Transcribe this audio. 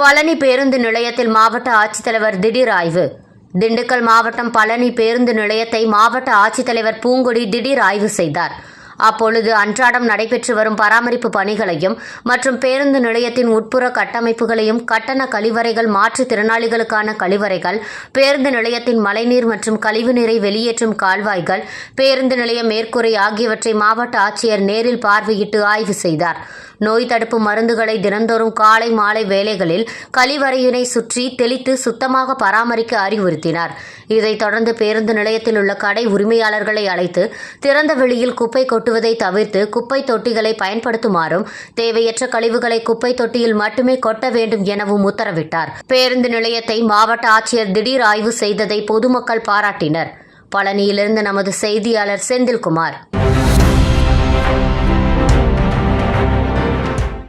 பழனி பேருந்து நிலையத்தில் மாவட்ட ஆட்சித்தலைவர் திடீர் ஆய்வு. திண்டுக்கல் மாவட்டம் பழனி பேருந்து நிலையத்தை மாவட்ட ஆட்சித்தலைவர் பூங்கொடி திடீர் ஆய்வு செய்தார். அப்பொழுது அன்றாடம் நடைபெற்று வரும் பராமரிப்பு பணிகளையும் மற்றும் பேருந்து நிலையத்தின் உட்புற கட்டமைப்புகளையும் கட்டண கழிவறைகள் மாற்றுத்திறனாளிகளுக்கான கழிவறைகள் பேருந்து நிலையத்தின் மழைநீர் மற்றும் கழிவுநீரை வெளியேற்றும் கால்வாய்கள் பேருந்து நிலைய மேற்கூரை ஆகியவற்றை மாவட்ட ஆட்சியர் நேரில் பார்வையிட்டு ஆய்வு செய்தார். நோய் தடுப்பு மருந்துகளை தினந்தோறும் காலை மாலை வேளைகளில் கழிவறையினை சுற்றி தெளித்து சுத்தமாக பராமரிக்க அறிவுறுத்தினார். இதைத் தொடர்ந்து பேருந்து நிலையத்தில் உள்ள கடை உரிமையாளர்களை அழைத்து திறந்த வெளியில் குப்பை கொட்டுவதை தவிர்த்து குப்பை தொட்டிகளை பயன்படுத்துமாறும் தேவையற்ற கழிவுகளை குப்பை தொட்டியில் மட்டுமே கொட்ட வேண்டும் எனவும் உத்தரவிட்டார். பேருந்து நிலையத்தை மாவட்ட ஆட்சியர் திடீர் ஆய்வு செய்ததை பொதுமக்கள் பாராட்டினர். பழனியிலிருந்து நமது செய்தியாளர் செந்தில்குமார்.